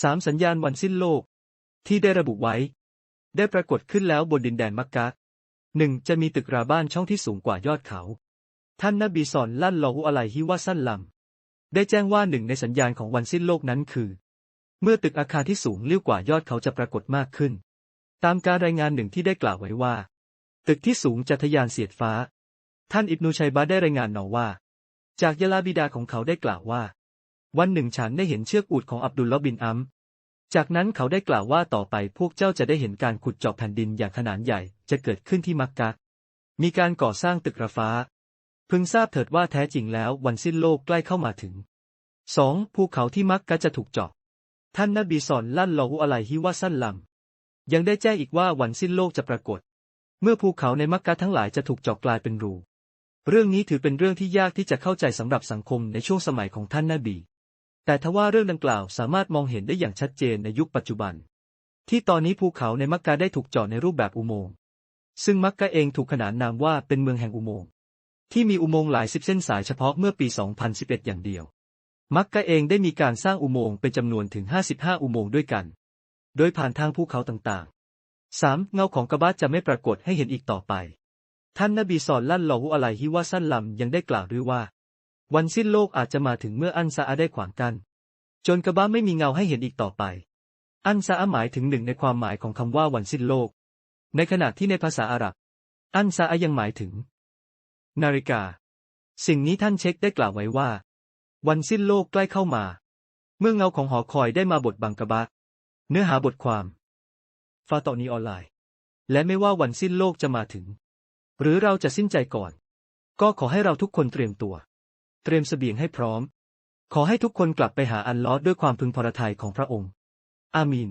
สามสัญญาณวันสิ้นโลก ที่ได้ระบุไว้ ได้ปรากฏขึ้นแล้วบนดินแดนมักกะหนึ่งจะมีตึกราบ้านช่องที่สูงกว่ายอดเขา ท่านนบีสอนลั่นลอฮุอะลัยฮิวะสั้นลำได้แจ้งว่าหนึ่งในสัญญาณของวันสิ้นโลกนั้นคือ เมื่อตึกอาคารที่สูงเลี้ยวกว่ายอดเขาจะปรากฏมากขึ้น ตามการรายงานหนึ่งที่ได้กล่าวไว้ว่า ตึกที่สูงจะทะยานเสียดฟ้า ท่านอิบนูชัยบะห์ได้รายงานหนอว่า จากยะลาบิดาของเขาได้กล่าวว่า วันหนึ่งฉันได้เห็นเชือกอูฐของอับดุลลอบินอัม จากนั้นเขาได้กล่าวว่าต่อไปพวกเจ้าจะได้เห็นการขุดเจาะแผ่นดินอย่างขนาดใหญ่จะเกิดขึ้นที่มักกะ มีการก่อสร้างตึกระฟ้า พึงทราบเถิดว่าแท้จริงแล้ววันสิ้นโลกใกล้เข้ามาถึง 2. ภูเขาที่มักกะจะถูกเจาะ ท่านนบีสอนลั่นลอฮุอะลัยฮิวะสั้นลำ ยังได้แจ้งอีกว่าวันสิ้นโลกจะปรากฏ เมื่อภูเขาในมักกะทั้งหลายจะถูกเจาะกลายเป็นรู เรื่องนี้ถือเป็นเรื่องที่ยากที่จะเข้าใจสำหรับสังคมในช่วงสมัยของท่านนบี แต่ทว่าเรื่องดังกล่าวสามารถมองเห็นได้อย่างชัดเจนในยุคปัจจุบัน ที่ตอนนี้ภูเขาในมักกะได้ถูกเจาะในรูปแบบอุโมงค์ซึ่งมักกะเองถูกขนานนามว่าเป็นเมืองแห่งอุโมงค์ที่มีอุโมงค์หลายสิบเส้นสายเฉพาะเมื่อปี 2011 อย่างเดียว มักกะเองได้มีการสร้างอุโมงค์เป็นจำนวนถึง 55 อุโมงค์ด้วยกัน โดยผ่านทางภูเขาต่างๆ 3. เงาของกะบะจะไม่ปรากฏให้เห็นอีกต่อไป ท่านนบีสอนลั่นลอฮุอะลัยฮิวะสั้นลำยังได้กล่าวด้วยว่า วันสิ้นโลกอาจจะมาถึงเมื่ออันซาอะได้ขวางกัน จนกระบะไม่มีเงาให้เห็นอีกต่อไป อันซาอะหมายถึงหนึ่งในความหมายของคำว่าวันสิ้นโลก ในขณะที่ในภาษาอาหรับ อันซาอะยังหมายถึง นาฬิกา สิ่งนี้ท่านเช็คได้กล่าวไว้ว่า วันสิ้นโลกใกล้เข้ามา เมื่อเงาของหอคอยได้มาบทบังกระบะเนื้อหาบทความฟาตอนีออนไลน์ และไม่ว่าวันสิ้นโลกจะมาถึง หรือเราจะสิ้นใจก่อน ก็ขอให้เราทุกคนเตรียมตัว เตรียมเสบียงให้พร้อม ขอให้ทุกคนกลับไปหาอัลลอฮ์ด้วยความพึงพอพระทัยของพระองค์ อามีน